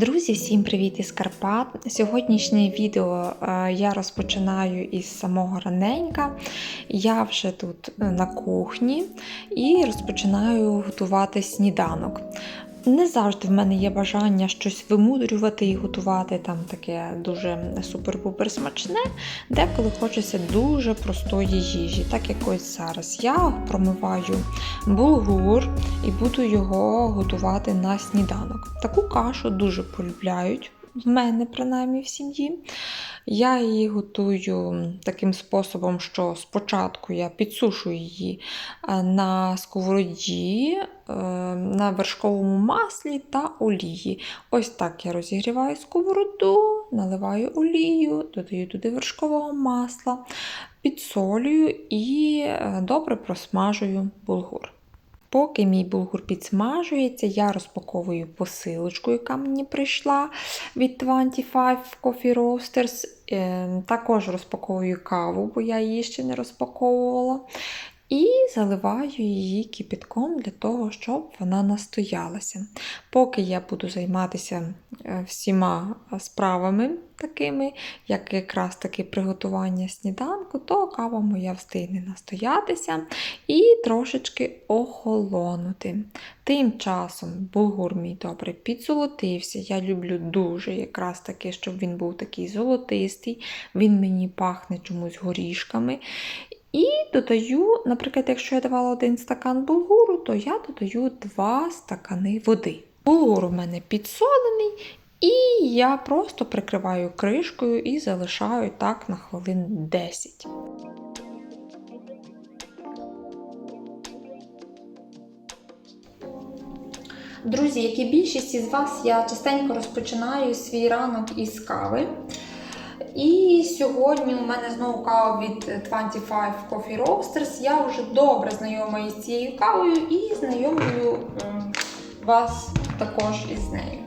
Друзі, всім привіт із Карпат! Сьогоднішнє відео е, я розпочинаю із самого раненька. Я вже тут е, на кухні і розпочинаю готувати сніданок. Не завжди в мене є бажання щось вимудрювати і готувати там таке дуже супер-пупер смачне, деколи хочеться дуже простої їжі. Так як ось зараз я промиваю булгур і буду його готувати на сніданок. Таку кашу дуже полюбляють. В мене, принаймні, в сім'ї. Я її готую таким способом, що спочатку я підсушую її е, на сковороді, е, на вершковому маслі та олії. Ось так я розігріваю сковороду, наливаю олію, додаю туди вершкового масла, підсолюю і е, добре просмажую булгур. Поки мій булгур підсмажується, я розпаковую посилочку, яка мені прийшла від 25 Coffee Roasters. Е, Також розпаковую каву, бо я її ще не розпаковувала. І заливаю її кипятком для того, щоб вона настоялася. Поки я буду займатися е, всіма справами такими, як якраз таки приготування сніданку, то кава моя встигне настоятися і трошечки охолонути. Тим часом булгур мій добре підзолотився. Я люблю дуже якраз таки, щоб він був такий золотистий, він мені пахне чомусь горішками. І додаю, наприклад, якщо я давала один стакан булгуру, то я додаю 2 стакани води. Булгур у мене підсолений, і я просто прикриваю кришкою і залишаю так на хвилин 10. Друзі, як і більшість із вас, я частенько розпочинаю свій ранок із кави. І сьогодні у мене знову кава від 25 Coffee Roasters. Я вже добре знайома із цією кавою і знайомлю вас також із нею.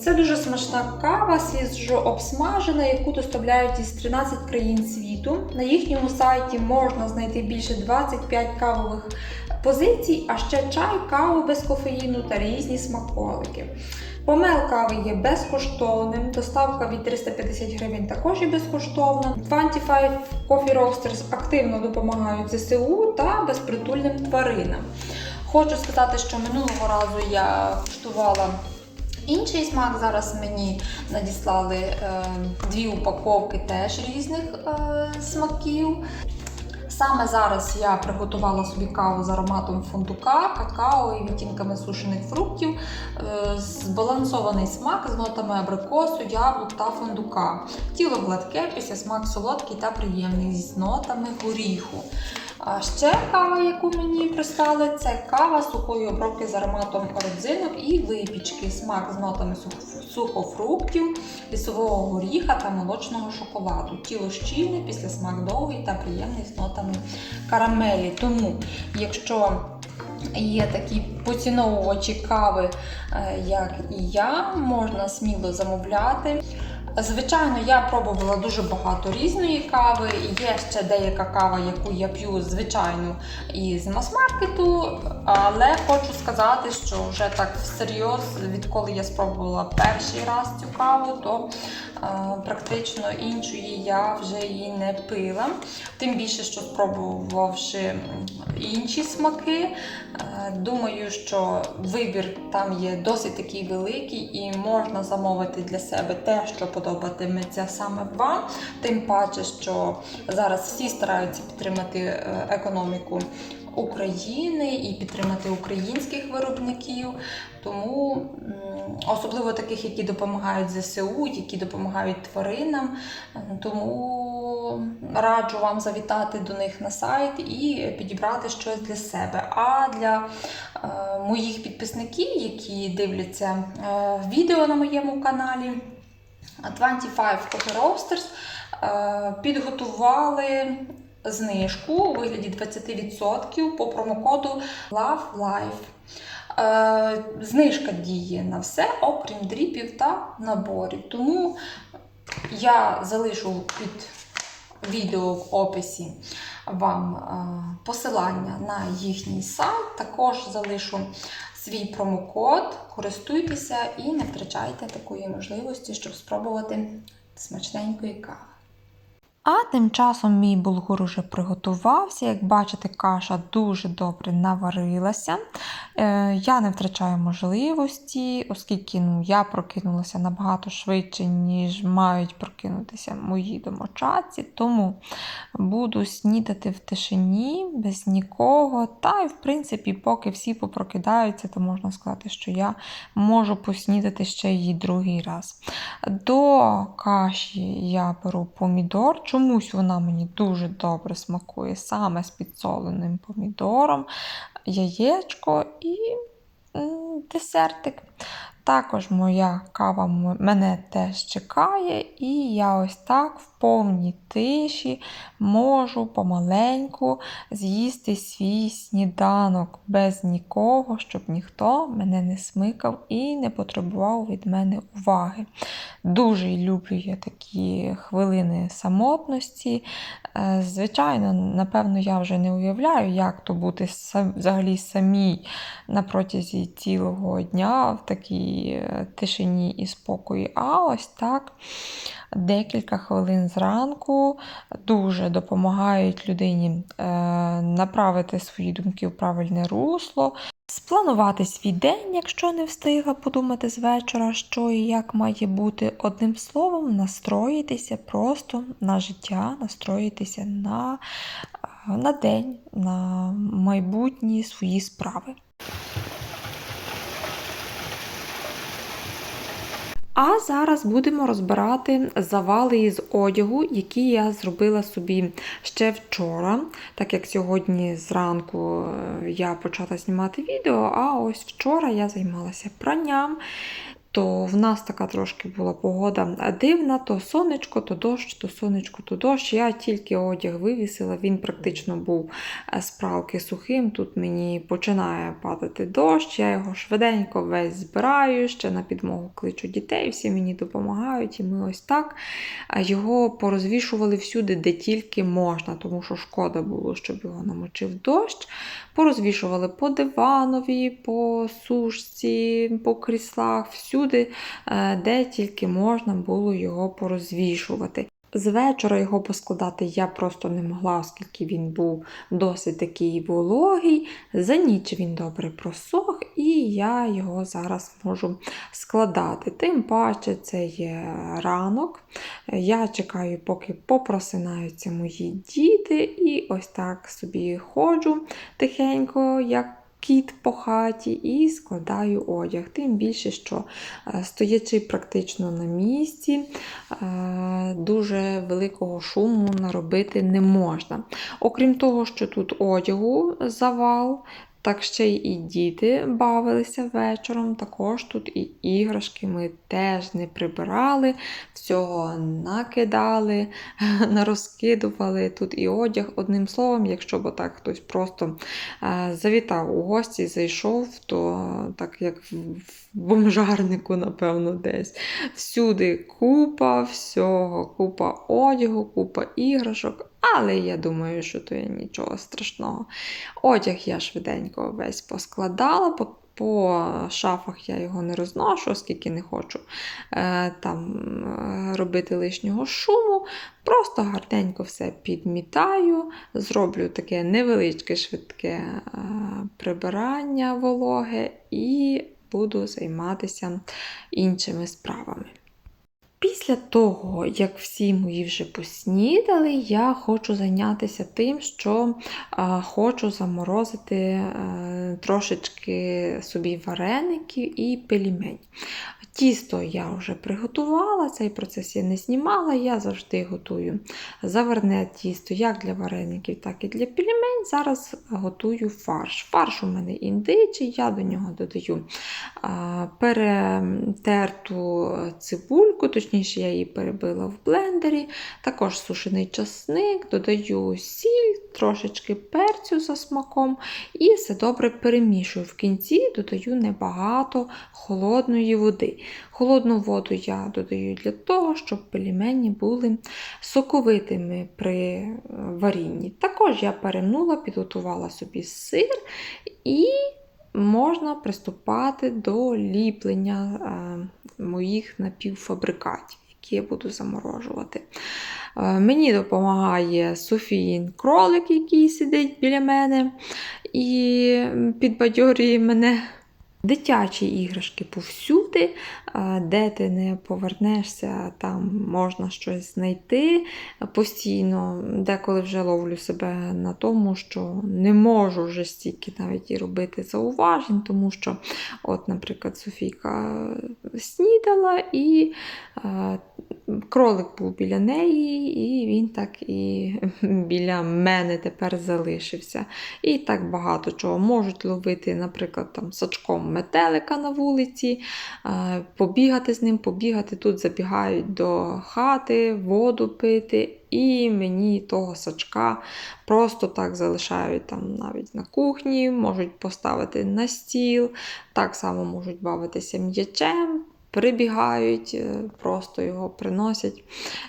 Це дуже смачна кава, свіжо обсмажена, яку доставляють із 13 країн світу. На їхньому сайті можна знайти більше 25 кавових позицій, а ще чай, каву без кофеїну та різні смаколики. Помел кави є безкоштовним, доставка від 350 гривень також є безкоштовна. 25 Coffee Roasters активно допомагають ЗСУ та безпритульним тваринам. Хочу сказати, що минулого разу я куштувала інший смак. Зараз мені надіслали е, дві упаковки теж різних е, смаків. Саме зараз я приготувала собі каву з ароматом фундука, какао і відтінками сушених фруктів, е, збалансований смак з нотами абрикосу, яблук та фундука. Тіло гладке, після смак солодкий та приємний з нотами горіху. А ще кава, яку мені прислали, це кава сухої обробки з ароматом родзинок і випічки. Смак з нотами сухофруктів, лісового горіха та молочного шоколаду. Тіло щільне, після смак довгий та приємний з нотами карамелі. Тому, якщо Є такі поціновувачі кави, е, як і я, можна сміло замовляти. Звичайно, я пробувала дуже багато різної кави. Є ще деяка кава, яку я п'ю, звичайно, із мас-маркету. Але хочу сказати, що вже так всерйоз, відколи я спробувала перший раз цю каву, то практично іншої я вже її не пила. Тим більше, що спробувавши інші смаки, е, думаю, що вибір там є досить такий великий і можна замовити для себе те, що подобатиметься саме вам. Тим паче, що зараз всі стараються підтримати е, економіку України і підтримати українських виробників. Тому особливо таких, які допомагають ЗСУ, які допомагають тваринам. Тому раджу вам завітати до них на сайт і підібрати щось для себе. А для е, моїх підписників, які дивляться е, відео на моєму каналі 25 Coffee Roasters, е, підготували знижку у вигляді 20% по промокоду Love Life. Е, знижка діє на все, окрім дріпів та наборів. Тому я залишу під відео в описі вам е, посилання на їхній сайт. Також залишу свій промокод, користуйтеся і не втрачайте такої можливості, щоб спробувати смачненької кави. А тим часом мій булгур уже приготувався. Як бачите, каша дуже добре наварилася. Е, я не втрачаю можливості, оскільки ну, я прокинулася набагато швидше, ніж мають прокинутися мої домочадці. Тому буду снідати в тишині, без нікого. Та й, в принципі, поки всі попрокидаються, то можна сказати, що я можу поснідати ще її другий раз. До каші я беру помідор. Чомусь вона мені дуже добре смакує саме з підсоленим помідором, яєчко і десертик. Також моя кава мене теж чекає, і я ось так в повній тиші можу помаленьку з'їсти свій сніданок без нікого, щоб ніхто мене не смикав і не потребував від мене уваги. Дуже люблю я такі хвилини самотності. Е, Звичайно, напевно, я вже не уявляю, як то бути взагалі самій на протязі цілого дня в такій е, тишині і спокої. А ось так декілька хвилин зранку дуже допомагають людині е, направити свої думки в правильне русло. Спланувати свій день, якщо не встигла подумати з вечора, що і як має бути. Одним словом, настроїтися просто на життя, настроїтися на, е, на день, на майбутні свої справи. А зараз будемо розбирати завали із одягу, які я зробила собі ще вчора, так як сьогодні зранку е, я почала знімати відео, а ось вчора я займалася пранням. То в нас така трошки була погода дивна, то сонечко, то дощ, то сонечко, то дощ. Я тільки одяг вивісила, він практично був е, з пралки сухим. Тут мені починає падати дощ, я його швиденько весь збираю, ще на підмогу кличу дітей, всі мені допомагають. І ми ось так його порозвішували всюди, де тільки можна, тому що шкода було, щоб його намочив дощ. Порозвішували по диванові, по сушці, по кріслах, всюди, е, де тільки можна було його порозвішувати. З вечора його поскладати я просто не могла, оскільки він був досить такий вологий. За ніч він добре просох, і я його зараз можу складати. Тим паче це є ранок. Я чекаю, поки попросинаються мої діти, і ось так собі ходжу тихенько, як кіт по хаті, і складаю одяг. Тим більше, що е, стоячи практично на місці, е, дуже великого шуму наробити не можна. Окрім того, що тут одягу завал. Так ще й діти бавилися вечором. Також тут і іграшки ми теж не прибирали, всього накидали, нарозкидували. Тут і одяг. Одним словом, якщо б так хтось просто е, завітав у гості, зайшов, то так як в бомжарнику, напевно, десь. Всюди купа всього, купа одягу, купа іграшок. Але я думаю, що то є нічого страшного. Одяг я швиденько весь поскладала, по, шафах я його не розношу, оскільки не хочу е, там е, робити лишнього шуму. Просто гарненько все підмітаю, зроблю таке невеличке швидке е, прибирання вологе і буду займатися іншими справами. Після того, як всі мої вже поснідали, я хочу зайнятися тим, що а, хочу заморозити е, трошечки собі вареників і пельмень. Тісто я вже приготувала, цей процес я не знімала, я завжди готую заварне тісто як для вареників, так і для пельмень. Зараз готую фарш. Фарш у мене індичий, я до нього додаю перетерту цибульку, точніше, я її перебила в блендері, також сушений часник, додаю сіль, трошечки перцю за смаком і все добре перемішую. В кінці додаю небагато холодної води. Холодну воду я додаю для того, щоб пельмені були соковитими при варінні. Також я перемнула, підготувала собі сир і можна приступати до ліплення е, моїх напівфабрикатів, які я буду заморожувати. Е, Мені допомагає Софіїн кролик, який сидить біля мене і підбадьорює мене. Дитячі іграшки повсюди, е, де ти не повернешся, там можна щось знайти постійно. Деколи вже ловлю себе на тому, що не можу вже стільки навіть і робити зауважень, тому що, от, наприклад, Софійка снідала і е, кролик був біля неї, і він так і біля мене тепер залишився. І так багато чого можуть ловити, наприклад, там сачком метелика на вулиці, побігати з ним, побігати тут забігають до хати, воду пити. І мені того сачка просто так залишають там навіть на кухні, можуть поставити на стіл, так само можуть бавитися м'ячем, прибігають, е, просто його приносять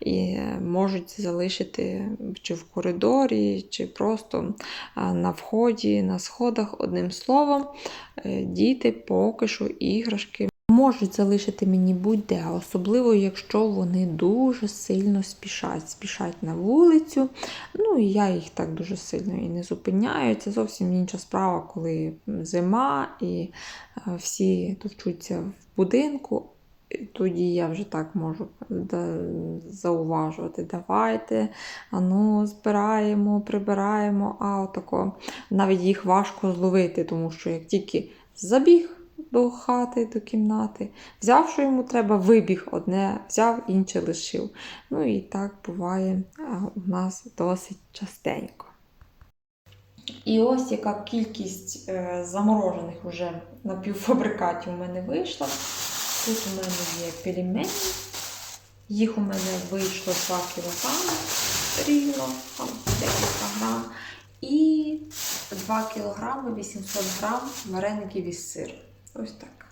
і можуть залишити чи в коридорі, чи просто е, на вході, на сходах. Одним словом, е, діти поки що іграшки. Можуть залишити мені будь-де, особливо якщо вони дуже сильно спішать, спішать на вулицю. Ну і я їх так дуже сильно і не зупиняю. Це зовсім інша справа, коли зима і всі товчуться будинку. Тоді я вже так можу зауважувати. Давайте, ану, збираємо, прибираємо, а отако навіть їх важко зловити, тому що як тільки забіг до хати, до кімнати, взяв, що йому треба, вибіг одне, взяв, інше лишив. Ну і так буває у нас досить частенько. І ось яка кількість е, заморожених уже напівфабрикатів у мене вийшла. Тут у мене є пельмені. Їх у мене вийшло 2 кг рівно, там декілька грам. І 2 кг 800 грам вареників із сиру. Ось так.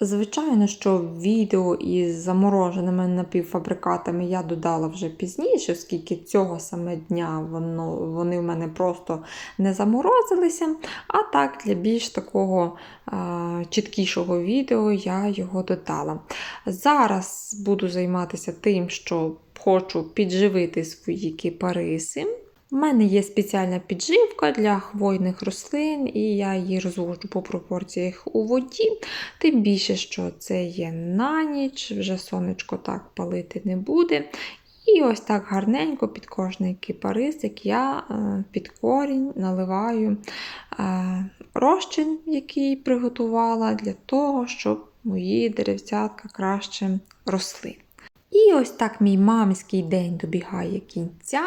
Звичайно, що відео із замороженими напівфабрикатами я додала вже пізніше, оскільки цього саме дня воно, вони в мене просто не заморозилися. А так, для більш такого а, чіткішого відео я його додала. Зараз буду займатися тим, що хочу підживити свої кипариси. У мене є спеціальна підживка для хвойних рослин, і я її розводжу по пропорціях у воді. Тим більше, що це є на ніч, вже сонечко так палити не буде. І ось так гарненько під кожний кипарисик я е, під корінь наливаю е, розчин, який приготувала, для того, щоб мої деревцятка краще росли. І ось так мій мамський день добігає кінця.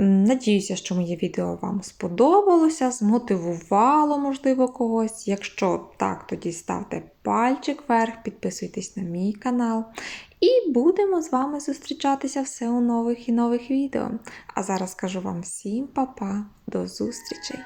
Надіюся, що моє відео вам сподобалося, змотивувало, можливо, когось. Якщо так, тоді ставте пальчик вверх, підписуйтесь на мій канал. І будемо з вами зустрічатися все у нових і нових відео. А зараз кажу вам всім па-па, до зустрічей!